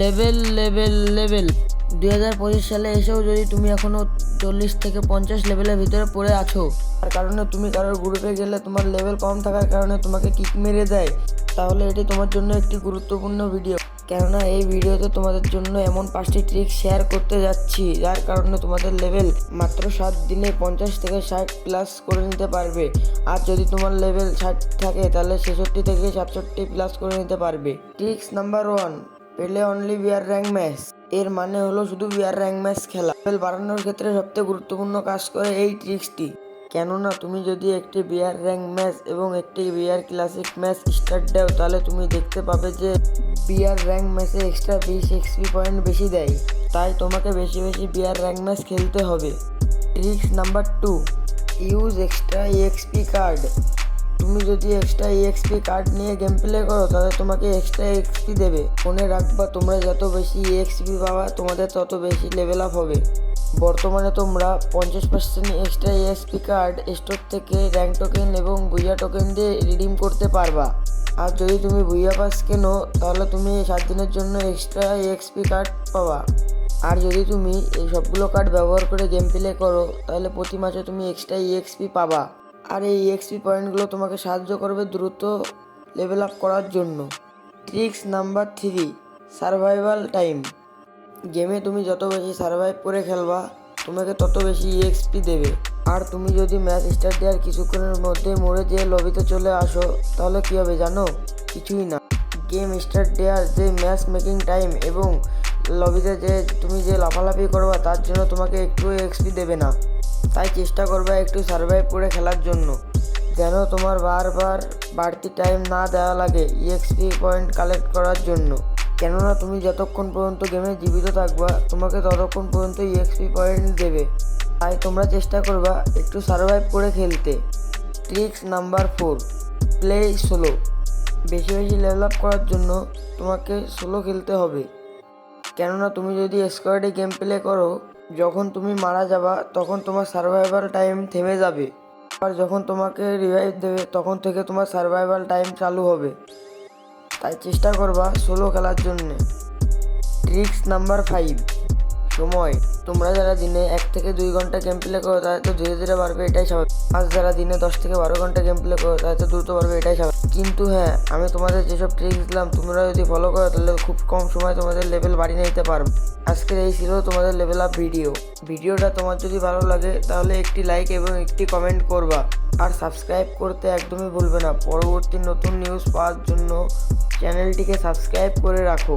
Level level level. দুই হাজার পঁচিশ সালে এসেও যদি তুমি এখনও চল্লিশ থেকে পঞ্চাশ লেভেলের ভিতরে পড়ে আছো, তার কারণে তুমি কারোর গ্রুপে গেলে তোমার লেভেল কম থাকার কারণে তোমাকে কিক মেরে দেয়, তাহলে এটি তোমার জন্য একটি গুরুত্বপূর্ণ ভিডিও কেননা এই ভিডিওতে তোমাদের জন্য এমন পাঁচটি ট্রিক শেয়ার করতে যাচ্ছি, যার কারণে তোমাদের লেভেল মাত্র সাত দিনে পঞ্চাশ থেকে ষাট প্লাস করে নিতে পারবে। আর যদি তোমার লেভেল ষাট থাকে, তাহলে ছেষট্টি থেকে সাতষট্টি প্লাস করে নিতে পারবে। Tricks number one play only BR rank match এর মানে হলো শুধু বিয়ার র্যাঙ্ক ম্যাচ খেলা। লেভেল বাড়ানোর ক্ষেত্রে সবথেকে গুরুত্বপূর্ণ কাজ করে এই ট্রিক্সটি কেননা, তুমি যদি একটি বিয়ার র্যাঙ্ক ম্যাচ এবং একটি বিয়ার ক্লাসিক ম্যাচ স্টার্ট দাও, তাহলে তুমি দেখতে পাবে যে বিয়ার র্যাঙ্ক ম্যাচে এক্সট্রা বিশ এক্সপি পয়েন্ট বেশি দেয়। তাই তোমাকে বেশি বেশি বিয়ার র্যাঙ্ক ম্যাচ খেলতে হবে। Tricks number two use extra XP card তুমি যদি এক্সট্রা এক্সপি কার্ড নিয়ে গেম প্লে করো, তাহলে তোমাকে এক্সট্রা এক্সপি দেবে। মনে রাখবা, তোমরা যত বেশি এক্সপি পাবা, তোমাদের তত বেশি লেভেল আপ হবে। বর্তমানে তোমরা পঞ্চাশ percent extra XP card store থেকে র্যাঙ্ক টোকেন এবং বুইয়া টোকেন দিয়ে রিডিম করতে পারবা। আর যদি তুমি বুইয়া পাস কেনো, তাহলে তুমি সাত দিনের জন্য এক্সট্রা এক্সপি কার্ড পাবা। আর যদি তুমি এই সবগুলো কার্ড ব্যবহার করে গেম প্লে করো, তাহলে প্রতি মাসে তুমি এক্সট্রা ইএক্সপি পাবা। আর এই ইএক্সপি পয়েন্টগুলো তোমাকে সাহায্য করবে দ্রুত লেভেল আপ করার জন্য। Tricks number three survival time গেমে তুমি যত বেশি সার্ভাইভ করে খেলবা, তোমাকে তত বেশি ইএক্সপি দেবে। আর তুমি যদি ম্যাচ স্টার্ট দেওয়ার কিছুক্ষণের মধ্যে মরে যেয়ে লবিতে চলে আসো, তাহলে কী হবে জানো? কিছুই না। গেম স্টার্ট দেওয়ার যে ম্যাচ মেকিং টাইম এবং লবিতে যে তুমি যে লাফালাফি করবা, তার জন্য তোমাকে একটু এক্সপি দেবে না। তাই চেষ্টা করবা একটু সার্ভাইভ করে খেলার জন্য। যেন তোমার বারবার বাড়তি টাইম না দেওয়া লাগে ইএক্সপি পয়েন্ট কালেক্ট করার জন্য। কেননা তুমি যতক্ষণ পর্যন্ত গেমে জীবিত থাকবা, তোমাকে ততক্ষণ পর্যন্ত ইএক্সপি পয়েন্ট দেবে। তাই তোমরা চেষ্টা করবা একটু সার্ভাইভ করে খেলতে। Tricks number four play solo বেশি বেশি লেভেল আপ করার জন্য তোমাকে সোলো খেলতে হবে। কেননা তুমি যদি স্কোয়াডে গেম প্লে করো যখন তুমি মারা যাবা, তখন তোমার সার্ভাইভাল টাইম থেমে যাবে। আর যখন তোমাকে রিভাইভ দেবে, তখন থেকে তোমার সার্ভাইভাল টাইম চালু হবে। তাই চেষ্টা করবা সোলো খেলার জন্যে। ট্রিক্স নাম্বার ফাইভ সময়। তোমরা যারা দিনে এক থেকে দুই ঘণ্টা গেম প্লে করো তাদের তো ধীরে ধীরে বাড়বে, এটাই স্বাভাবিক। আজ যারা দিনে দশ থেকে বারো ঘণ্টা গেম প্লে করো তাদের তো দ্রুত বাড়বে, এটাই স্বাভাবিক। কিন্তু হ্যাঁ আমি তোমাদের যেসব ট্রিক্স দিলাম, তোমরা যদি ফলো করো, তাহলে খুব কম সময় তোমাদের লেভেল বাড়িয়ে নিতে পারবে। আজকের এই ছিল তোমাদের লেভেল আপ ভিডিও ভিডিওটা তোমার যদি ভালো লাগে, তাহলে একটি লাইক এবং একটি কমেন্ট করবা। আর সাবস্ক্রাইব করতে একদমই ভুলবে না। পরবর্তী নতুন নিউজ পাওয়ার জন্য চ্যানেলটিকে সাবস্ক্রাইব করে রাখো।